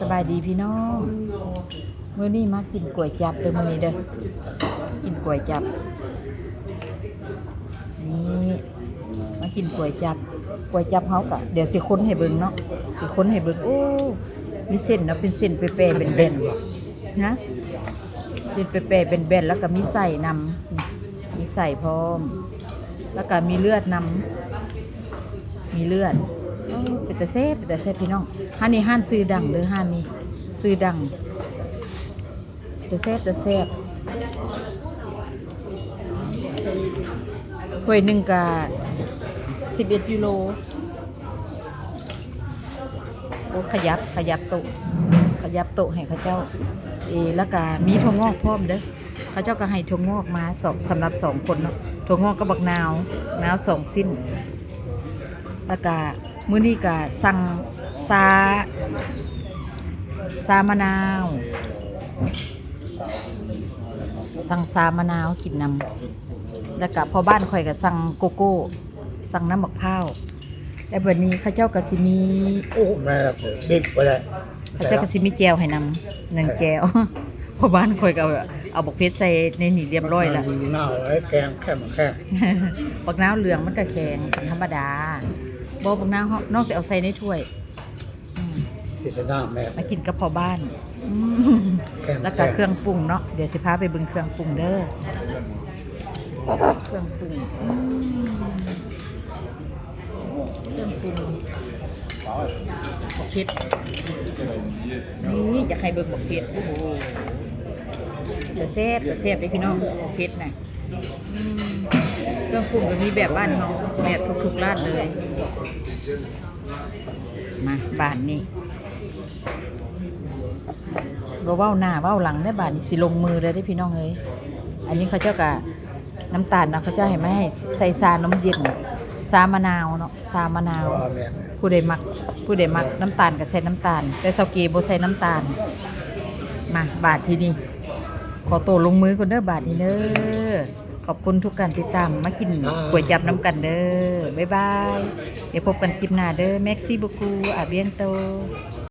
สบายดีพี่น้องมื้อนี้มากินก๋วยจับเด้อมื้อนี้เด้อกินก๋วยจับ นี่มากินก๋วยจับก๋วยจับเฮากะเดี๋ยวสิค้นให้เบิ่งเนาะสิค้นให้เบิ่งโอ้มีเส้นเนาะเป็นเส้นเปรย์ๆเป็นแบนนะเส้นเปรย์ๆเป็นแบนแล้วก็มีใส่นำมีใส่พร้อม แล้วก็มีเลือดนำมีเลือดโอ้เป็นแต่เซฟเป็นแต่เซฟพี่น้องห้านนี้ห้านซื้อดังหรือห้านนี้ซื้อดังแต่เซฟแต่เซฟถ้วยหนึ่งกะสิบเอ็ดยูโรโอ้ขยับขยับโต๊ะข ยับโต๊ะให้เขาเจ้าเอแล้วก็มีถั่วงอกพร้อมเด้อเขาเจ้าก็ให้ถั่วงอกมาสองสำหรับสองคนเนาะถั่วงอกก็บักนาวนาวสองสิ้น แล้วก็มื้อนี้ก็สั่งซาซามะนาว สั่งซามะนาวกินนำแล้วก็พอบ้านข่อยก็สั่งโกโก้ สั่งน้ำมะพร้าว แล้ววันนี้เข้าเจ้าก็สิมีโอ้แม่ดิบไปเลยเขาเจ้าก็สิมีแจวให้นำหนึ่งแจวพอบ้านข่อยก็เอาเอาบักเพชรใส่ในนี่เรียบร้อยแล้วหน้าไอ้แกงแค่มาแค่บักนาวเหลืองมันก็แข็งเป็นธรรมดาบอบักนาวเฮานอกจากเอาใส่ในถ้วยอืมที่จะหน้าแม่มากินกับพอบ้านอืมแกงแล้วก็เครื่องปรุงเนาะเดี๋ยวสิพาไปเบึงเครื่องปรุงเด้อเครื่องปรุงอืม เครื่องปรุงบักเพชรนี่อยากให้เบิ่งบักเพชรโอ้โหแต่แซ่บแต่แซ่บเลยพี่น้องบักเพชรนะเครื่องปรุงก็มีแบบบ้านเนาะแบบทุกๆร้านเลย มาบ้านนี้บ่เว้าหน้าเว้าหลังได้บาดนี้สิลงมือเลยได้พี่น้องเอ้ยอันนี้เขาเจ้ากะน้ำตาลนะเขาเจ้าให้ไม่ให้ใส่ซาน้ำเย็น ซามะนาวเนาะซามะนาว ว่าแม่ผู้ใดมัก ผู้ใดมักน้ำตาลก็ใส่น้ำตาล แต่เซาเกบ่ใส่น้ำตาล มาบาทที่นี่ขอตัวลงมือก่อนเด้อบาทนี้เด้อขอบคุณทุกการติดตามมากินก๋วยจับน้ำกันเด้อบ๊ายบาย เดี๋ยวพบกันคลิปหน้าเด้อแม็กซี่บุกูอาเบียนโตค